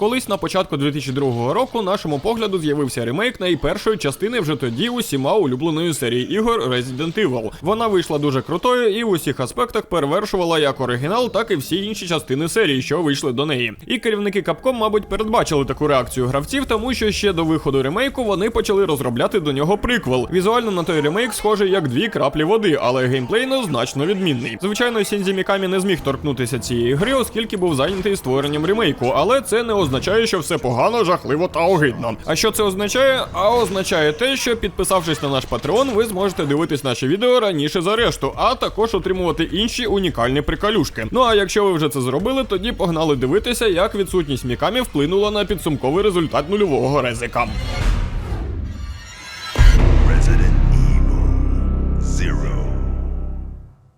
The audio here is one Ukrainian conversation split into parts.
Колись на початку 2002 року нашому погляду з'явився ремейк найпершої частини вже тоді усіма улюбленої серії ігор Resident Evil. Вона вийшла дуже крутою і в усіх аспектах перевершувала як оригінал, так і всі інші частини серії, що вийшли до неї. І керівники Capcom, мабуть, передбачили таку реакцію гравців, тому що ще до виходу ремейку вони почали розробляти до нього приквел. Візуально на той ремейк схожий як дві краплі води, але геймплейно значно відмінний. Звичайно, Сінзі Мікамі не зміг торкнутися цієї гри, оскільки був зайнятий створенням ремейку, але це не означає, що все погано, жахливо та огидно. А що це означає? А означає те, що підписавшись на наш Patreon, ви зможете дивитись наші відео раніше за решту, а також отримувати інші унікальні приколюшки. Ну а якщо ви вже це зробили, тоді погнали дивитися, як відсутність Мікамі вплинула на підсумковий результат нульового резика.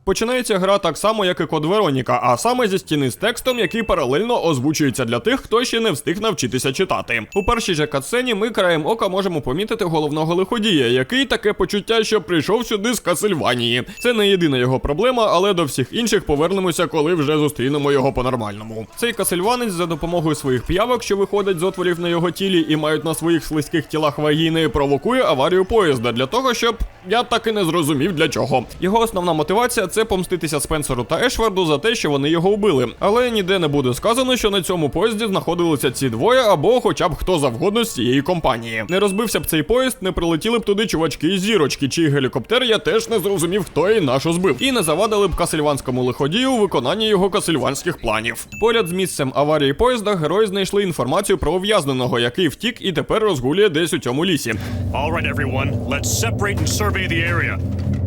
Починається гра так само, як і код Вероніка, а саме зі стіни з текстом, який паралельно озвучується для тих, хто ще не встиг навчитися читати. У першій же катсцені ми краєм ока можемо помітити головного лиходія, який таке почуття, що прийшов сюди з Касильванії. Це не єдина його проблема, але до всіх інших повернемося, коли вже зустрінемо його по-нормальному. Цей касильванець за допомогою своїх п'явок, що виходять з отворів на його тілі і мають на своїх слизьких тілах вагіни, провокує аварію поїзда для того, щоб я так і не зрозумів для чого. Його основна мотивація це помститися Спенсеру та Ешварду за те, що вони його вбили. Але ніде не буде сказано, що на цьому поїзді знаходилися ці двоє або хоча б хто завгодно з цієї компанії. Не розбився б цей поїзд, не прилетіли б туди чувачки із зірочки, чий гелікоптер я теж не зрозумів, хто і на що збив. І не завадили б касильванському лиходію у виконанні його касильванських планів. Поряд з місцем аварії поїзда герої знайшли інформацію про ув'язненого, який втік і тепер розгулює десь у цьому лісі. All right, everyone, let's separate and survey the area.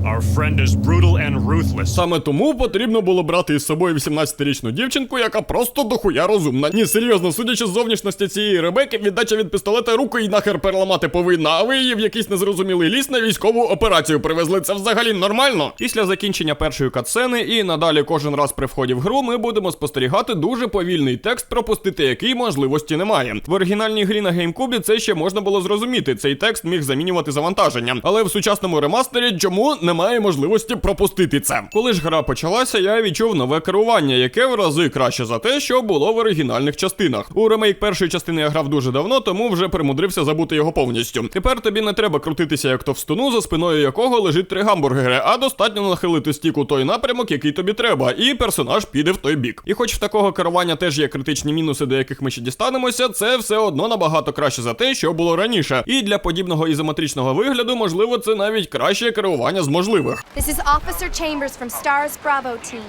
Our friend is brutal and ruthless. Саме тому потрібно було брати із собою 18-річну дівчинку, яка просто дохуя розумна. Ні, серйозно, судячи з зовнішності цієї Ребеки, віддача від пістолета руку і нахер переламати повинна, а ви її в якийсь незрозумілий ліс на військову операцію привезли. Це взагалі нормально. Після закінчення першої катсцени і надалі кожен раз при вході в гру ми будемо спостерігати дуже повільний текст, пропустити який можливості немає. В оригінальній грі на GameCube це ще можна було зрозуміти. Цей текст міг замінювати завантаження. Але в сучасному ремастері чому немає можливості пропустити це? Коли ж гра почалася, я відчув нове керування, яке в рази краще за те, що було в оригінальних частинах. У ремейк першої частини я грав дуже давно, тому вже примудрився забути його повністю. Тепер тобі не треба крутитися як товстуну, за спиною якого лежить три гамбургери, а достатньо нахилити стік у той напрямок, який тобі треба, і персонаж піде в той бік. І хоч в такого керування теж є критичні мінуси, до яких ми ще дістанемося, це все одно набагато краще за те, що було раніше. І для подібного ізометричного вигляду, можливо, це навіть краще керування з можливих. This is Officer Chambers from STARS Bravo team.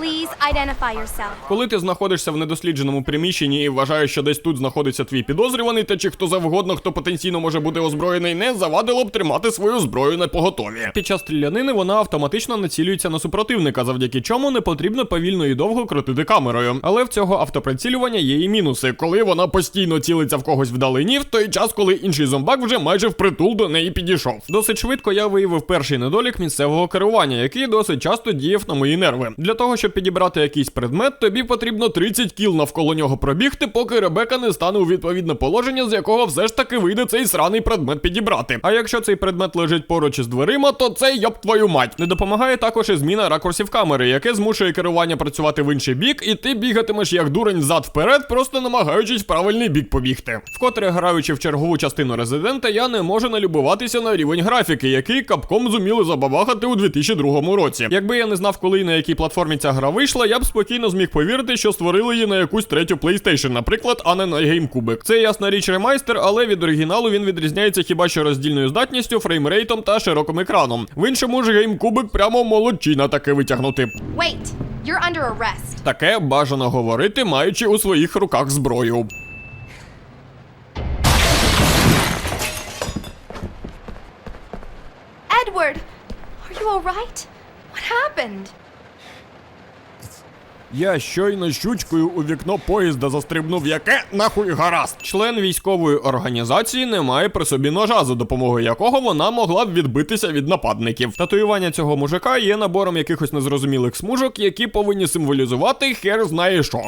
Please identify. Коли ти знаходишся в недослідженому приміщенні і вважаєш, що десь тут знаходиться твій підозрюваний, та чи хто завгодно, хто потенційно може бути озброєний, не завадило б тримати свою зброю на поготові. Під час стрілянини вона автоматично націлюється на супротивника, завдяки чому не потрібно повільно і довго крутити камерою. Але в цього автоприцілювання є і мінуси, коли вона постійно цілиться в когось вдалині, в той час, коли інший зомбак вже майже впритул до неї підійшов. Досить швидко я виявив перший недолік місцевого керування, який досить часто діяв на мої нерви. Для того, щоб підібрати якийсь предмет, тобі потрібно 30 кіл навколо нього пробігти, поки Ребека не стане у відповідне положення, з якого все ж таки вийде цей сраний предмет підібрати. А якщо цей предмет лежить поруч із дверима, то це йоб твою мать. Не допомагає також і зміна ракурсів камери, яке змушує керування працювати в інший бік, і ти бігатимеш як дурень зад вперед, просто намагаючись в правильний бік побігти. Вкотре граючи в чергову частину Резидента, я не можу налюбуватися на рівень графіки, який капком зуміли забабахати у 2002 році. Якби я не знав, коли і на якій платформі ця гра вийшла, я б спокійно зміг повірити, що створили її на якусь третю PlayStation, наприклад, а не на GameCube. Це ясна річ ремайстер, але від оригіналу він відрізняється хіба що роздільною здатністю, фреймрейтом та широким екраном. В іншому ж GameCube прямо молодчина таке витягнути. Wait, you're under arrest. Таке бажано говорити, маючи у своїх руках зброю. Edward, are you alright? What happened? Я щойно щучкою у вікно поїзда застрибнув, яке нахуй гаразд. Член військової організації не має при собі ножа, за допомогою якого вона могла б відбитися від нападників. Татуювання цього мужика є набором якихось незрозумілих смужок, які повинні символізувати хер знає що.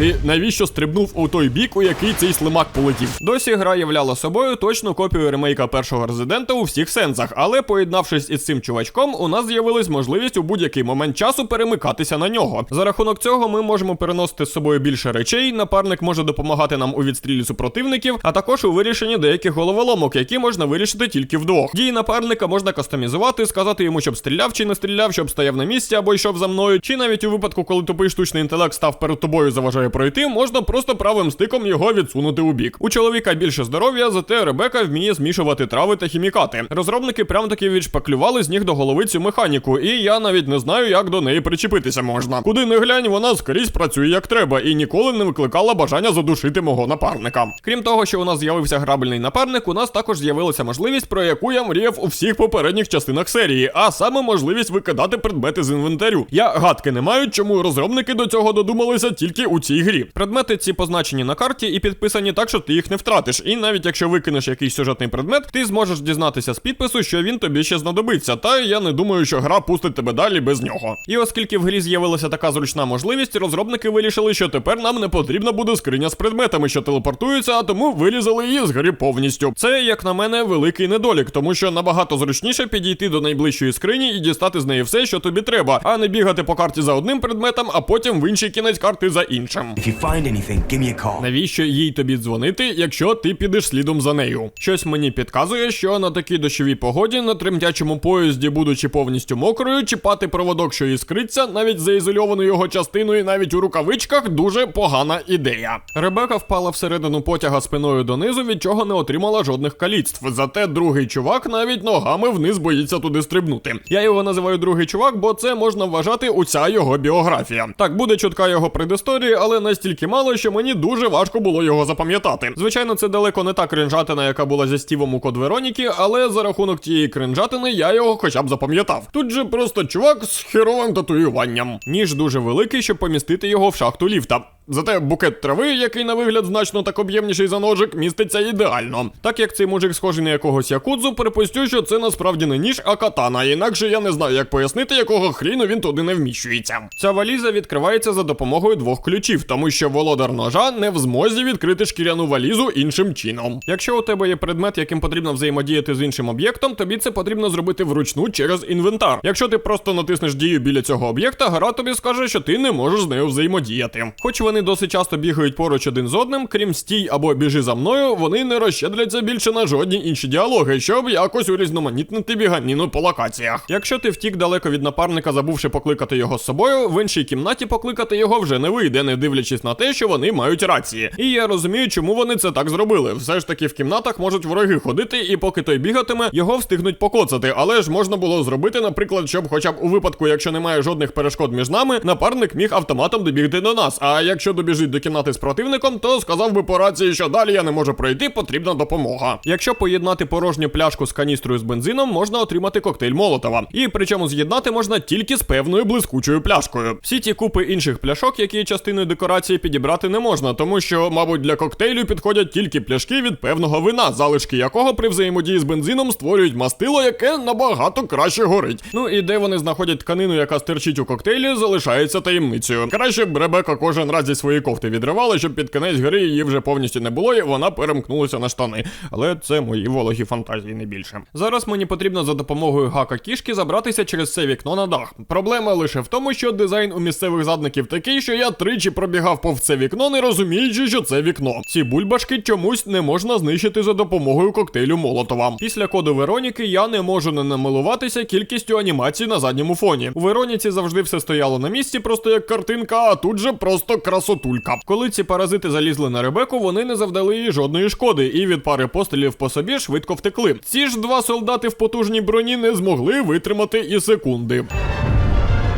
Ти навіщо стрибнув у той бік, у який цей слимак полетів? Досі гра являла собою точну копію ремейка першого резидента у всіх сенсах, але поєднавшись із цим чувачком, у нас з'явилась можливість у будь-який момент часу перемикатися на нього. За рахунок цього ми можемо переносити з собою більше речей. Напарник може допомагати нам у відстрілі супротивників, а також у вирішенні деяких головоломок, які можна вирішити тільки вдвох. Дії напарника можна кастомізувати, сказати йому, щоб стріляв чи не стріляв, щоб стояв на місці або йшов за мною. Чи навіть у випадку, коли тупий штучний інтелект став перед тобою заважає пройти, можна просто правим стиком його відсунути у бік. У чоловіка більше здоров'я, зате Ребека вміє змішувати трави та хімікати. Розробники прям таки відшпаклювали з ніг до голови цю механіку, і я навіть не знаю, як до неї причепитися можна. Куди не глянь, вона скрізь працює як треба і ніколи не викликала бажання задушити мого напарника. Крім того, що у нас з'явився грабельний напарник, у нас також з'явилася можливість, про яку я мріяв у всіх попередніх частинах серії, а саме можливість викидати предмети з інвентарю. Я гадки не маю, чому розробники до цього додумалися тільки у цій грі. Предмети ці позначені на карті і підписані так, що ти їх не втратиш. І навіть якщо викинеш якийсь сюжетний предмет, ти зможеш дізнатися з підпису, що він тобі ще знадобиться. Та я не думаю, що гра пустить тебе далі без нього. І оскільки в грі з'явилася така зручна можливість, розробники вирішили, що тепер нам не потрібна буде скриня з предметами, що телепортуються, а тому вирізали її з гри повністю. Це, як на мене, великий недолік, тому що набагато зручніше підійти до найближчої скрині і дістати з неї все, що тобі треба, а не бігати по карті за одним предметом, а потім в інший кінець карти за іншим. If you find anything, give me a call. Навіщо їй тобі дзвонити, якщо ти підеш слідом за нею? Щось мені підказує, що на такій дощовій погоді на тремтячому поїзді, будучи повністю мокрою, чіпати проводок, що іскриться, навіть за ізольованою його частиною, навіть у рукавичках, дуже погана ідея. Ребека впала всередину потяга спиною донизу, від чого не отримала жодних каліцтв. Зате другий чувак навіть ногами вниз боїться туди стрибнути. Я його називаю другий чувак, бо це можна вважати уця його біографія. Так буде чутка його предісторії, але настільки мало, що мені дуже важко було його запам'ятати. Звичайно, це далеко не та кринжатина, яка була зі Стівом у Код Вероніки, але за рахунок тієї кринжатини я його хоча б запам'ятав. Тут же просто чувак з херовим татуюванням. Ніж дуже великий, щоб помістити його в шахту ліфта. Зате букет трави, який на вигляд значно так об'ємніший за ножик, міститься ідеально. Так як цей мужик схожий на якогось якудзу, припустю, що це насправді не ніж, а катана. Інакше я не знаю, як пояснити, якого хріну він туди не вміщується. Ця валіза відкривається за допомогою двох ключів, тому що володар ножа не в змозі відкрити шкіряну валізу іншим чином. Якщо у тебе є предмет, яким потрібно взаємодіяти з іншим об'єктом, тобі це потрібно зробити вручну через інвентар. Якщо ти просто натиснеш дію біля цього об'єкта, гра тобі скаже, що ти не можеш з нею взаємодіяти. Хоч вони досить часто бігають поруч один з одним, крім стій або біжи за мною, вони не розщедляться більше на жодні інші діалоги, щоб якось урізноманітнити біганіну по локаціях. Якщо ти втік далеко від напарника, забувши покликати його з собою, в іншій кімнаті покликати його вже не вийде, не дивлячись на те, що вони мають рації. І я розумію, чому вони це так зробили. Все ж таки в кімнатах можуть вороги ходити, і поки той бігатиме, його встигнуть покоцати. Але ж можна було зробити, наприклад, щоб, хоча б у випадку, якщо немає жодних перешкод між нами, напарник міг автоматом добігти до нас. А якщо добіжить до кімнати з противником, то сказав би по рації, що далі я не можу пройти, потрібна допомога. Якщо поєднати порожню пляшку з каністрою з бензином, можна отримати коктейль Молотова. І причому з'єднати можна тільки з певною блискучою пляшкою. Всі ті купи інших пляшок, які є частиною декорації, підібрати не можна, тому що, мабуть, для коктейлю підходять тільки пляшки від певного вина, залишки якого при взаємодії з бензином створюють мастило, яке набагато краще горить. Ну і де вони знаходять тканину, яка стерчить у коктейлі, залишається таємницею. Краще б Ребека кожен раз зі своєї кофти відривала, щоб під кінець гри її вже повністю не було, і вона перемкнулася на штани. Але це мої вологі фантазії не більше. Зараз мені потрібно за допомогою гака кішки забратися через це вікно на дах. Проблема лише в тому, що дизайн у місцевих задників такий, що я тричі пробігав повз це вікно, не розуміючи, що це вікно. Ці бульбашки чомусь не можна знищити за допомогою коктейлю Молотова. Після коду Вероніки я не можу не намилуватися кількістю анімацій на задньому фоні. У Вероніці завжди все стояло на місці, просто як картинка, а тут же просто красотулька. Коли ці паразити залізли на Ребеку, вони не завдали їй жодної шкоди, і від пари пострілів по собі швидко втекли. Ці ж два солдати в потужній броні не змогли витримати і секунди.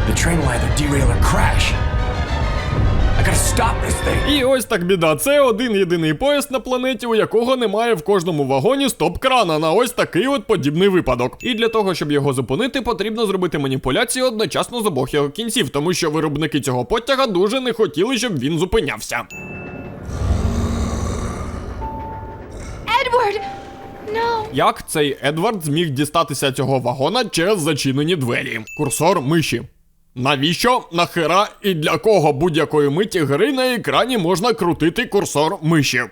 The train. І ось так біда. Це один єдиний поїзд на планеті, у якого немає в кожному вагоні стоп-крана на ось такий от подібний випадок. І для того, щоб його зупинити, потрібно зробити маніпуляції одночасно з обох його кінців, тому що виробники цього потяга дуже не хотіли, щоб він зупинявся. Edward! No. Як цей Едвард зміг дістатися цього вагона через зачинені двері? Курсор миші. Навіщо, нахера і для кого будь-якої миті гри на екрані можна крутити курсор миші?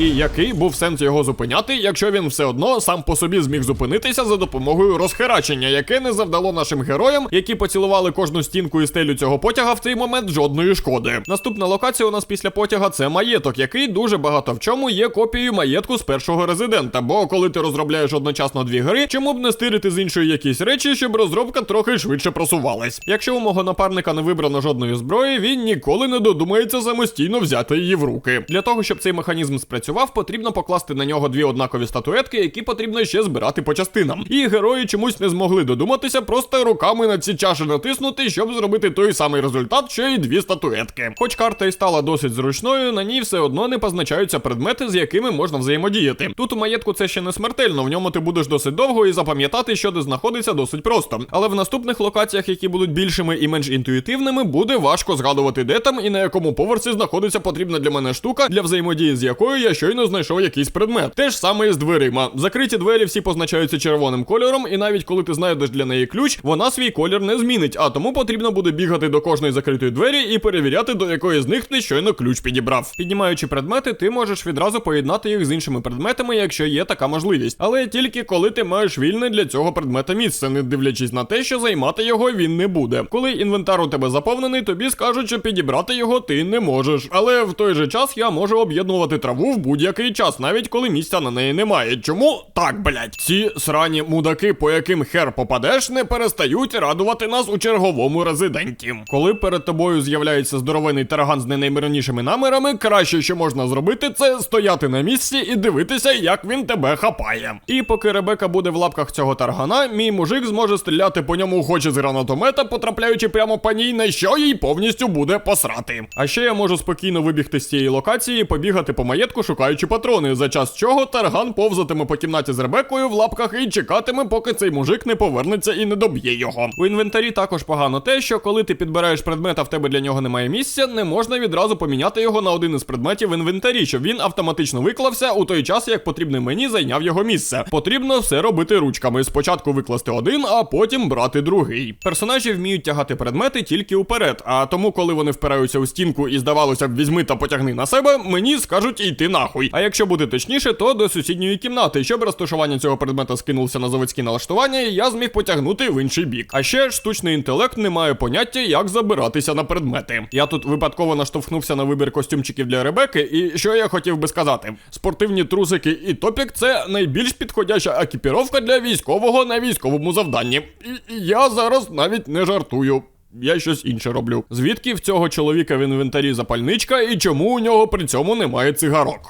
І який був сенс його зупиняти, якщо він все одно сам по собі зміг зупинитися за допомогою розхерачення, яке не завдало нашим героям, які поцілували кожну стінку і стелю цього потяга в цей момент жодної шкоди. Наступна локація у нас після потяга це маєток, який дуже багато в чому є копією маєтку з першого резидента. Бо коли ти розробляєш одночасно дві гри, чому б не стирити з іншої якісь речі, щоб розробка трохи швидше просувалась. Якщо у мого напарника не вибрано жодної зброї, він ніколи не додумається самостійно взяти її в руки. Для того, щоб цей механізм спрацював, потрібно покласти на нього дві однакові статуетки, які потрібно ще збирати по частинам. І герої чомусь не змогли додуматися просто руками на ці чаші натиснути, щоб зробити той самий результат, що й дві статуетки. Хоч карта і стала досить зручною, на ній все одно не позначаються предмети, з якими можна взаємодіяти. Тут у маєтку це ще не смертельно, в ньому ти будеш досить довго і запам'ятати, що де знаходиться досить просто. Але в наступних локаціях, які будуть більшими і менш інтуїтивними, буде важко згадувати, де там і на якому поверсі знаходиться потрібна для мене штука, для взаємодії з якою я щойно знайшов якийсь предмет. Те ж саме і з дверима. Закриті двері всі позначаються червоним кольором, і навіть коли ти знайдеш для неї ключ, вона свій колір не змінить, а тому потрібно буде бігати до кожної закритої двері і перевіряти, до якої з них ти щойно ключ підібрав. Піднімаючи предмети, ти можеш відразу поєднати їх з іншими предметами, якщо є така можливість. Але тільки коли ти маєш вільне для цього предмета місце, не дивлячись на те, що займати його він не буде. Коли інвентар у тебе заповнений, тобі скажуть, що підібрати його ти не можеш. Але в той же час я можу об'єднувати траву в будь-який час, навіть коли місця на неї немає. Чому так, блять? Ці срані мудаки, по яким хер попадеш, не перестають радувати нас у черговому резиденті. Коли перед тобою з'являється здоровений тарган з не наймирнішими намірами, краще, що можна зробити, це стояти на місці і дивитися, як він тебе хапає. І поки Ребека буде в лапках цього таргана, мій мужик зможе стріляти по ньому хоч із гранатомета, потрапляючи прямо по ній, на що їй повністю буде посрати. А ще я можу спокійно вибігти з цієї локації, побігати по маєтку, шукаючи патрони, за час чого тарган повзатиме по кімнаті з Ребекою в лапках і чекатиме, поки цей мужик не повернеться і не доб'є його. У інвентарі також погано те, що коли ти підбираєш предмет, а в тебе для нього немає місця, не можна відразу поміняти його на один із предметів в інвентарі, щоб він автоматично виклався у той час, як потрібний мені зайняв його місце. Потрібно все робити ручками. Спочатку викласти один, а потім брати другий. Персонажі вміють тягати предмети тільки уперед, а тому, коли вони впираються у стінку і здавалося б, візьми та потягни на себе, мені скажуть йти нахуй. А якщо бути точніше, то до сусідньої кімнати, щоб розташування цього предмета скинулося на заводські налаштування, і я зміг потягнути в інший бік. А ще штучний інтелект не має поняття, як забиратися на предмети. Я тут випадково наштовхнувся на вибір костюмчиків для Ребеки, і що я хотів би сказати: спортивні трусики і топік це найбільш підходяща екіпіровка для військового на військовому завданні. І я зараз навіть не жартую. Я щось інше роблю. Звідки в цього чоловіка в інвентарі запальничка і чому у нього при цьому немає цигарок?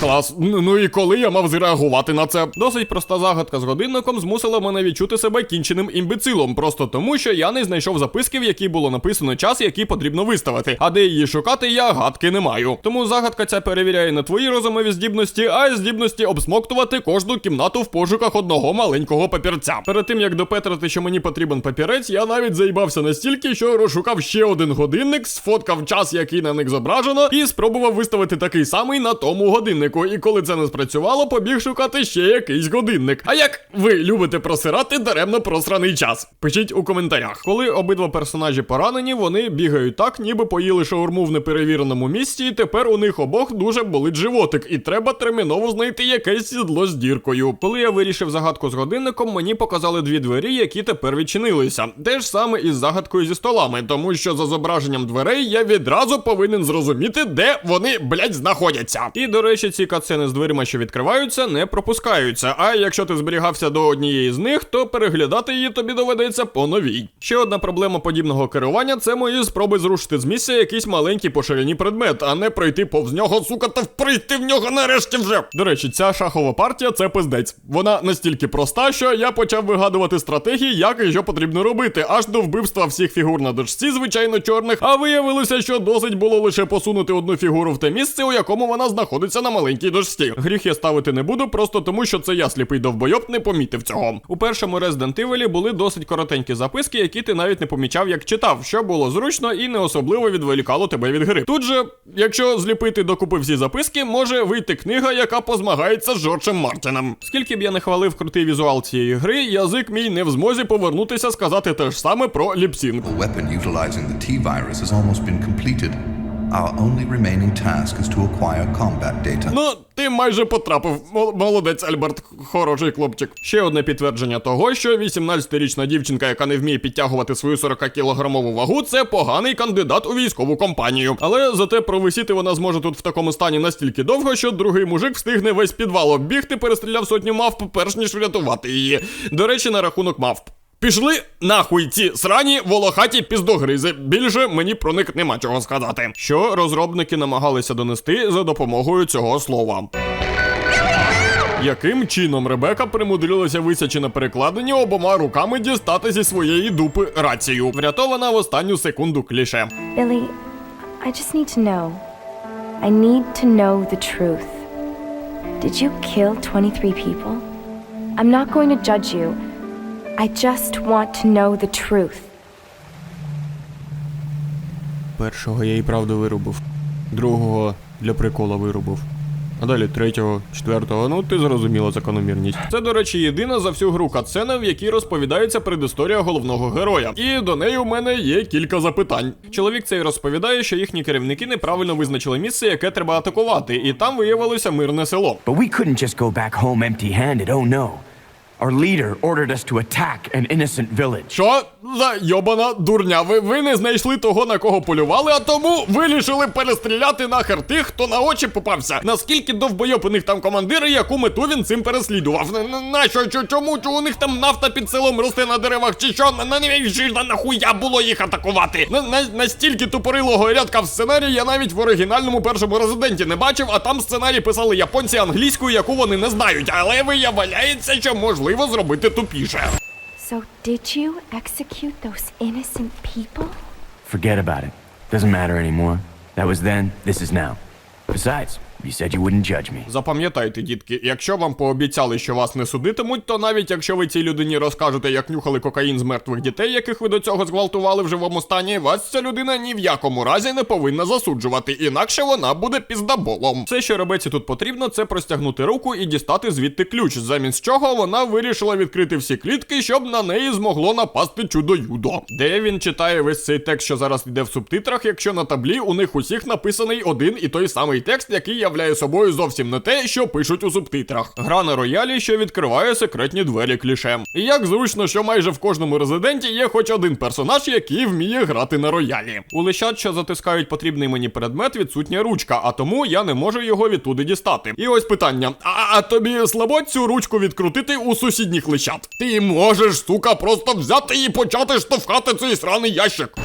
Клас. Ну ну і коли я мав зреагувати на це? Досить проста загадка з годинником змусила мене відчути себе кінченим імбецилом, просто тому, що я не знайшов записки, в якій було написано час, який потрібно виставити. А де її шукати, я гадки не маю. Тому загадка ця перевіряє не твої розумові здібності, а й здібності обсмоктувати кожну кімнату в пошуках одного маленького папірця. Перед тим як допетрити, що мені потрібен папірець, я навіть заїбався настільки, що розшукав ще один годинник, сфоткав час, який на них зображено, і спробував виставити такий самий на тому годиннику. І коли це не спрацювало, побіг шукати ще якийсь годинник. А як ви любите просирати даремно просраний час? Пишіть у коментарях. Коли обидва персонажі поранені, вони бігають так, ніби поїли шаурму в неперевіреному місці, і тепер у них обох дуже болить животик, і треба терміново знайти якесь сідло з діркою. Коли я вирішив загадку з годинником, мені показали дві двері, які тепер відчинилися. Те ж саме із загадкою зі столами, тому що за зображенням дверей я відразу повинен зрозуміти, де вони, блять, знаходяться. І до речі, ці катсцени з дверима, що відкриваються, не пропускаються. А якщо ти зберігався до однієї з них, то переглядати її тобі доведеться по новій. Ще одна проблема подібного керування це мої спроби зрушити з місця якийсь маленький по ширині предмет, а не пройти повз нього, сука, та вприйти в нього нарешті вже. До речі, ця шахова партія це пиздець. Вона настільки проста, що я почав вигадувати стратегії, як і що потрібно робити, аж до вбивства всіх фігур на дошці, звичайно, чорних. А виявилося, що досить було лише посунути одну фігуру в те місце, у якому вона знаходиться на маленькій маленькій дошці. Гріх я ставити не буду, просто тому що це я сліпий довбойоб не помітив цього. У першому Resident Evil були досить коротенькі записки, які ти навіть не помічав, як читав, що було зручно і не особливо відволікало тебе від гри. Тут же, якщо зліпити докупи всі записки, може вийти книга, яка позмагається з Джорджем Мартином. Скільки б я не хвалив крутий візуал цієї гри, язик мій не в змозі повернутися сказати те ж саме про ліпсінг. Our only remaining task is to acquire combat data. Ну, ти майже потрапив. Мол- Молодець, Альберт, хороший хлопчик. Ще одне підтвердження того, що 18-річна дівчинка, яка не вміє підтягувати свою 40-кілограмову вагу, це поганий кандидат у військову компанію. Але зате провисіти вона зможе тут в такому стані настільки довго, що другий мужик встигне весь підвал оббігти, перестріляв сотню мавп, перш ніж врятувати її. До речі, на рахунок мавп. Пішли нахуй ці срані волохаті піздогризи. Більше мені про них нема чого сказати. Що розробники намагалися донести за допомогою цього слова. Яким чином Ребека примудрилася висячи на перекладині обома руками дістати зі своєї дупи рацію, врятована в останню секунду кліше. Billy, I just need to know. I need to know the truth. Did you kill 23 people? I'm not going to judge you. I just want to know the truth. Першого я і правда вирубив, другого для прикола вирубив. А далі третього, четвертого, ну ти зрозуміла закономірність. Це, до речі, єдина за всю гру катсцена, в якій розповідається предісторія головного героя. І до неї у мене є кілька запитань. Чоловік цей розповідає, що їхні керівники неправильно визначили місце, яке треба атакувати, і там виявилося мирне село. But we couldn't just go back home empty handed, oh no. Our leader ordered us to attack an innocent village. Що за йобана дурня? Ви, ви не знайшли того, на кого полювали, а тому вирішили перестріляти нахер тих, хто на очі попався. Наскільки довбойоб у них там командири, яку мету він цим переслідував? На- на- Нащо? Чо- Чому? Чому у них там нафта під селом росте на деревах? Чи що? На, на, на, нахуя було їх атакувати? На, настільки тупорилого рядка в сценарії я навіть в оригінальному першому резиденті не бачив, а там сценарій писали японці англійською, яку вони не знають. Але виявляється, що можливо зробити тупіше. So, did you execute those innocent people? Forget about it. Doesn't matter anymore. That was then, this is now. Besides, you said. Запам'ятайте, дітки, якщо вам пообіцяли, що вас не судитимуть, то навіть якщо ви цій людині розкажете, як нюхали кокаїн з мертвих дітей, яких ви до цього зґвалтували в живому стані, вас ця людина ні в якому разі не повинна засуджувати, інакше вона буде піздаболом. Все, що ребеці тут потрібно, це простягнути руку і дістати звідти ключ, замість чого вона вирішила відкрити всі клітки, щоб на неї змогло напасти чудо-юдо. Де він читає весь цей текст, що зараз йде в субтитрах, якщо на таблі у них усіх написаний один і той самий текст, який являє собою зовсім не те, що пишуть у субтитрах. Гра на роялі, що відкриває секретні двері кліше. І як зручно, що майже в кожному резиденті є хоч один персонаж, який вміє грати на роялі. У що затискають потрібний мені предмет, відсутня ручка, а тому я не можу його відтуди дістати. І ось питання: а, а тобі слабо цю ручку відкрутити у сусідніх лищат? Ти можеш, сука, просто взяти і почати штовхати цей сраний ящик.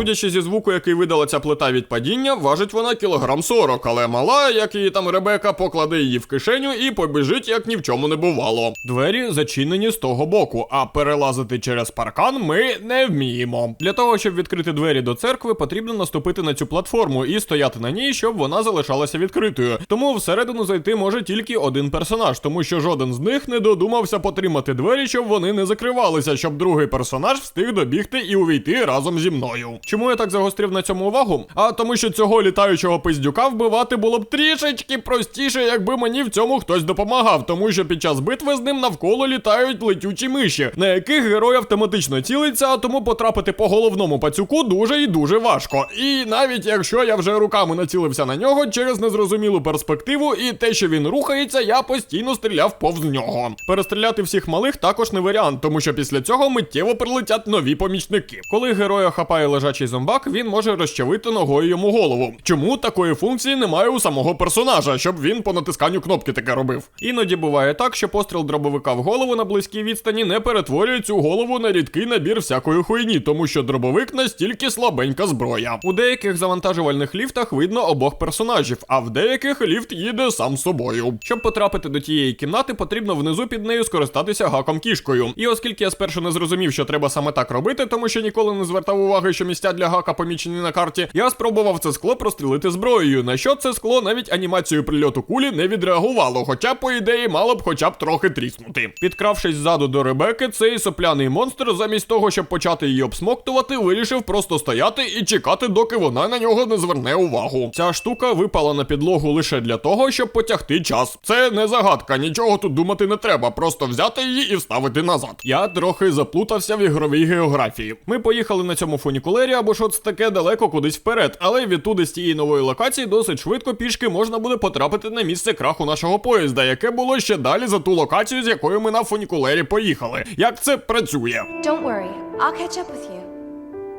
Судячи зі звуку, який видала ця плита від падіння, важить вона кілограм 40, але мала, як її там Ребека, покладе її в кишеню і побіжить, як ні в чому не бувало. Двері зачинені з того боку, а перелазити через паркан ми не вміємо. Для того, щоб відкрити двері до церкви, потрібно наступити на цю платформу і стояти на ній, щоб вона залишалася відкритою. Тому всередину зайти може тільки один персонаж, тому що жоден з них не додумався потримати двері, щоб вони не закривалися, щоб другий персонаж встиг добігти і увійти разом зі мною. Чому я так загострив на цьому увагу? А тому, що цього літаючого пиздюка вбивати було б трішечки простіше, якби мені в цьому хтось допомагав, тому що під час битви з ним навколо літають летючі миші, на яких герой автоматично цілиться, а тому потрапити по головному пацюку дуже і дуже важко. І навіть якщо я вже руками націлився на нього через незрозумілу перспективу і те, що він рухається, я постійно стріляв повз нього. Перестріляти всіх малих також не варіант, тому що після цього миттєво прилетять нові помічники. Коли героя хапає лежачий зомбак, він може розчавити ногою йому голову. Чому такої функції немає у самого персонажа, щоб він по натисканню кнопки таке робив? Іноді буває так, що постріл дробовика в голову на близькій відстані не перетворює цю голову на рідкий набір всякої хуйні, тому що дробовик настільки слабенька зброя. У деяких завантажувальних ліфтах видно обох персонажів, а в деяких ліфт їде сам собою. Щоб потрапити до тієї кімнати, потрібно внизу під нею скористатися гаком кішкою. І оскільки я спершу не зрозумів, що треба саме так робити, тому що ніколи не звертав уваги, що місця місця для гака помічені на карті, я спробував це скло прострілити зброєю. На що це скло навіть анімацією прильоту кулі не відреагувало, хоча, по ідеї, мало б хоча б трохи тріснути. Підкравшись ззаду до Ребеки, цей сопляний монстр, замість того, щоб почати її обсмоктувати, вирішив просто стояти і чекати, доки вона на нього не зверне увагу. Ця штука випала на підлогу лише для того, щоб потягти час. Це не загадка, нічого тут думати не треба, просто взяти її і вставити назад. Я трохи заплутався в ігровій географії. Ми поїхали на цьому фунікулері або що це таке далеко кудись вперед, але відтуди з тієї нової локації досить швидко пішки можна буде потрапити на місце краху нашого поїзда, яке було ще далі за ту локацію, з якою ми на фунікулері поїхали. Як це працює? Don't worry, I'll catch up with you.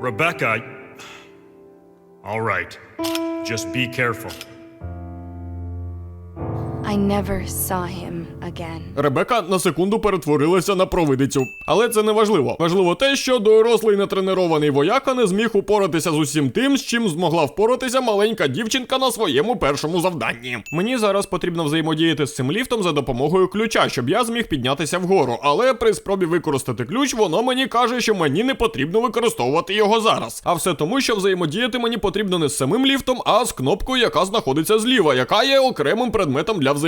Rebecca. All right. Just be careful. I never saw him again. Ребека на секунду перетворилася на провидицю. Але це не важливо. Важливо те, що дорослий нетренований вояка не зміг упоратися з усім тим, з чим змогла впоратися маленька дівчинка на своєму першому завданні. Мені зараз потрібно взаємодіяти з цим ліфтом за допомогою ключа, щоб я зміг піднятися вгору. Але при спробі використати ключ, воно мені каже, що мені не потрібно використовувати його зараз. А все тому, що взаємодіяти мені потрібно не з самим ліфтом, а з кнопкою, яка знаходиться зліва, яка є окремим предметом для взаємодії,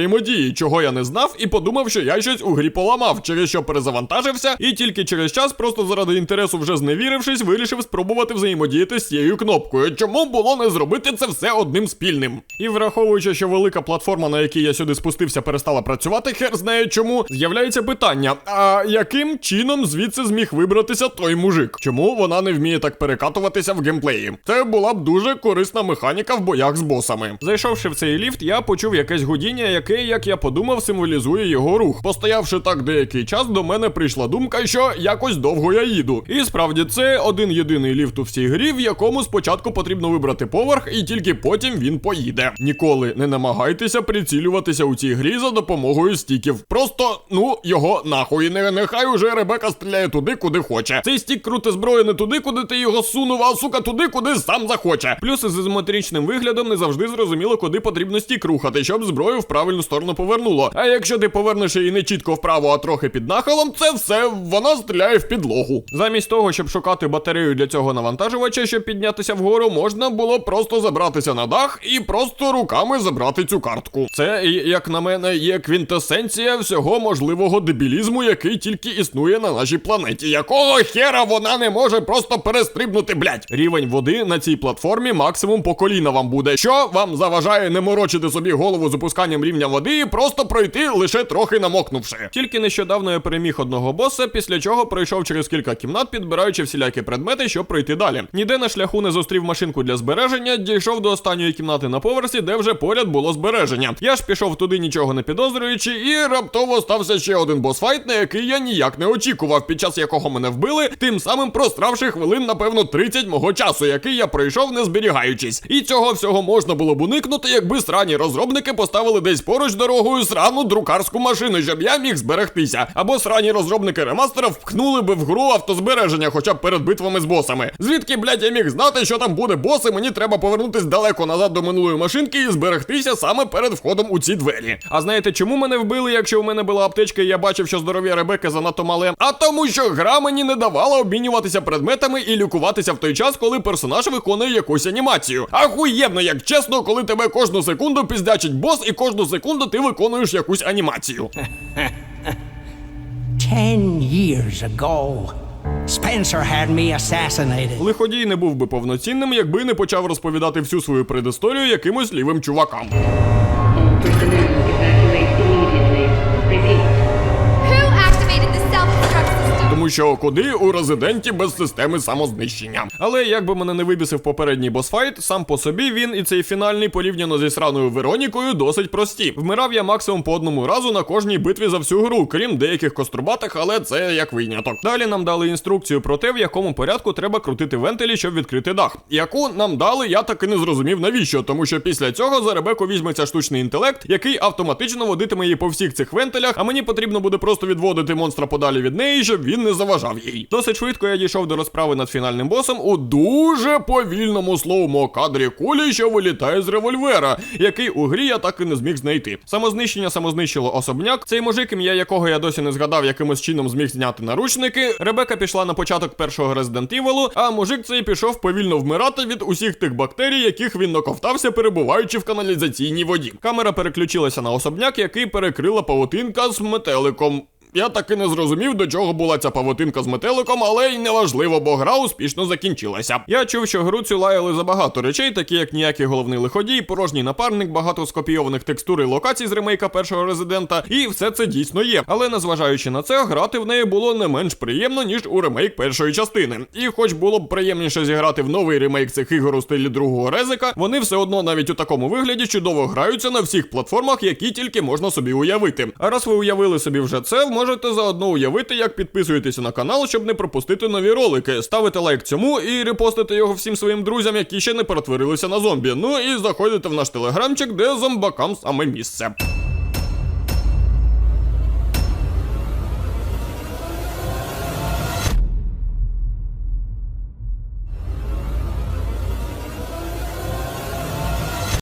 чого я не знав, і подумав, що я щось у грі поламав, через що перезавантажився, і тільки через час, просто заради інтересу, вже зневірившись, вирішив спробувати взаємодіяти з цією кнопкою. Чому було не зробити це все одним спільним? І враховуючи, що велика платформа, на якій я сюди спустився, перестала працювати, хер знає чому, з'являється питання: а яким чином звідси зміг вибратися той мужик? Чому вона не вміє так перекатуватися в геймплеї? Це була б дуже корисна механіка в боях з босами. Зайшовши в цей ліфт, я почув якесь гудіння, яке, як я подумав, символізує його рух. Постоявши так деякий час, до мене прийшла думка, що якось довго я їду. І справді це один єдиний ліфт у всій грі, в якому спочатку потрібно вибрати поверх, і тільки потім він поїде. Ніколи не намагайтеся прицілюватися у цій грі за допомогою стіків. Просто ну його нахуй. Не, нехай уже Ребека стріляє туди, куди хоче. Цей стік круте зброю не туди, куди ти його сунув, а сука туди, куди сам захоче. Плюс з ізометричним виглядом не завжди зрозуміло, куди потрібно стік рухати, щоб зброю в правильну сторону повернуло. А якщо ти повернеш її не чітко вправо, а трохи під нахилом, це все вона стріляє в підлогу. Замість того, щоб шукати батарею для цього навантажувача, щоб піднятися вгору, можна було просто забратися на дах і просто руками забрати цю картку. Це, як на мене, є квінтесенція всього можливого дебілізму, який тільки існує на нашій планеті. Якого хера вона не може просто перестрибнути, блять? Рівень води на цій платформі максимум по коліна вам буде. Що вам заважає не морочити собі голову з опусканням рівня води і просто пройти лише трохи намокнувши. Тільки нещодавно я переміг одного боса, після чого пройшов через кілька кімнат, підбираючи всілякі предмети, щоб пройти далі. Ніде на шляху не зустрів машинку для збереження, дійшов до останньої кімнати на поверсі, де вже поряд було збереження. Я ж пішов туди, нічого не підозрюючи, і раптово стався ще один босфайт, на який я ніяк не очікував, під час якого мене вбили, тим самим простравши хвилин, напевно, 30 мого часу, який я пройшов не зберігаючись. І цього всього можна було б уникнути, якби срані розробники поставили десь поруч дорогою срану друкарську машину, щоб я міг зберегтися. Або срані розробники ремастера впхнули би в гру автозбереження, хоча б перед битвами з босами. Звідки, блядь, я міг знати, що там буде бос, мені треба повернутись далеко назад до минулої машинки і зберегтися саме перед входом у ці двері. А знаєте, чому мене вбили, якщо у мене була аптечка, і я бачив, що здоров'я Ребекки занадто мале? А тому, що гра мені не давала обмінюватися предметами і лікуватися в той час, коли персонаж виконує якусь анімацію. Ахуєнно, як чесно, коли тебе кожну секунду піздячить бос, і кожну секунду ти виконуєш якусь анімацію. Ten years ago, Spencer had me assassinated. Лиходій не був би повноцінним, якби не почав розповідати всю свою предісторію якимось лівим чувакам. Що куди у резиденті без системи самознищення. Але як би мене не вибісив попередній босфайт, сам по собі він і цей фінальний порівняно зі сраною Веронікою досить прості. Вмирав я максимум по одному разу на кожній битві за всю гру, крім деяких кострубатих, але це як виняток. Далі нам дали інструкцію про те, в якому порядку треба крутити вентилі, щоб відкрити дах. Яку нам дали, я таки не зрозумів навіщо, тому що після цього за Ребеку візьметься штучний інтелект, який автоматично водитиме її по всіх цих вентилях, а мені потрібно буде просто відводити монстра подалі від неї, щоб він не заважав їй. Досить швидко я дійшов до розправи над фінальним босом у дуже повільному словому кадрі кулі, що вилітає з револьвера, який у грі я так і не зміг знайти. Самознищення самознищило особняк. Цей мужик, ім'я якого я досі не згадав, якимось чином зміг зняти наручники. Ребека пішла на початок першого Resident Evil, а мужик цей пішов повільно вмирати від усіх тих бактерій, яких він наковтався, перебуваючи в каналізаційній воді. Камера переключилася на особняк, який перекрила павутинка з метеликом. Я таки не зрозумів, до чого була ця павутинка з метеликом, але й неважливо, бо гра успішно закінчилася. Я чув, що гру цю лаяли за багато речей, такі як ніякий головний лиходій, порожній напарник, багато скопійованих текстур і локацій з ремейка першого резидента, і все це дійсно є. Але незважаючи на це, грати в неї було не менш приємно, ніж у ремейк першої частини. І хоч було б приємніше зіграти в новий ремейк цих ігор у стилі другого резика, вони все одно навіть у такому вигляді чудово граються на всіх платформах, які тільки можна собі уявити. А раз ви уявили собі вже це, можете заодно уявити, як підписуєтеся на канал, щоб не пропустити нові ролики. Ставите лайк цьому і репостите його всім своїм друзям, які ще не перетворилися на зомбі. Ну і заходите в наш телеграмчик, де зомбакам саме місце.